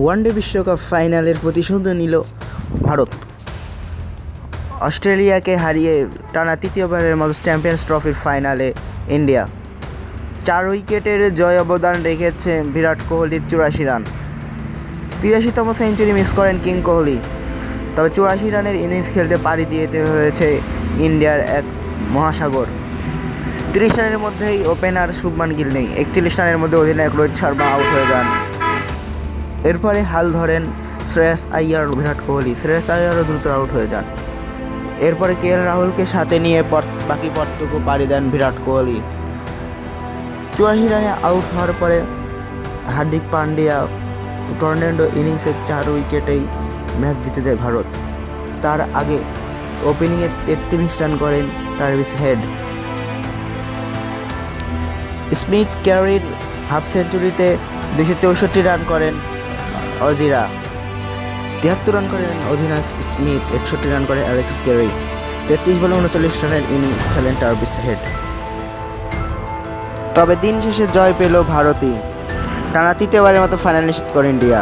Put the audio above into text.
One day বিশ্বকাপ ফাইনালের প্রতিশোধ নিল ভারত। অস্ট্রেলিয়াকে হারিয়ে টানা তৃতীয়বারের মতো চ্যাম্পিয়ন্স ট্রফির ফাইনালে ইন্ডিয়া। চার উইকেটের জয় অবদান রেখেছে বিরাট কোহলির চুরাশি রান। তিরাশিতম সেঞ্চুরি মিস করেন কিং কোহলি। তবে চুরাশি রানের ইনিংস খেলতে পাড়ি দিতে হয়েছে ইন্ডিয়ার এক মহাসাগর। তিরিশ রানের মধ্যেই ওপেনার শুভমান গিল নেই। একচল্লিশ রানের মধ্যে অধিনায়ক রোহিত শর্মা আউট হয়ে যান। এরপরে হাল ধরেন শ্রেয়াস আইয়ার, বিরাট কোহলি। শ্রেয়াস আইয়ারও দ্রুত আউট হয়ে যান। এরপরে কে এল রাহুলকে সাথে নিয়ে বাকি পথটুকু পাড়ি দেন বিরাট কোহলি। চুরাশি রানে আউট হওয়ার পরে হার্দিক পান্ডিয়া টর্নেডো ইনিংসের চার উইকেটেই ম্যাচ জিতে যায় ভারত। তার আগে ওপেনিংয়ে তেত্রিশ রান করেন টার্ভিস হেড। স্মিথ ক্যারির হাফ সেঞ্চুরিতে দুশো চৌষট্টি রান করেন অজিরা। তিয়াত্তর রান করেন অধিনায়ক স্মিথ, একষট্টি রান করে অ্যালেক্স কেরি। তেত্রিশ বলে উনচল্লিশ রানের ইনিংস খেলেন টার্ভিস হেড। তবে দিন শেষে জয় পেল ভারতই। টানা তৃতীয়বারের মতো ফাইনাল নিশ্চিত করে ইন্ডিয়া।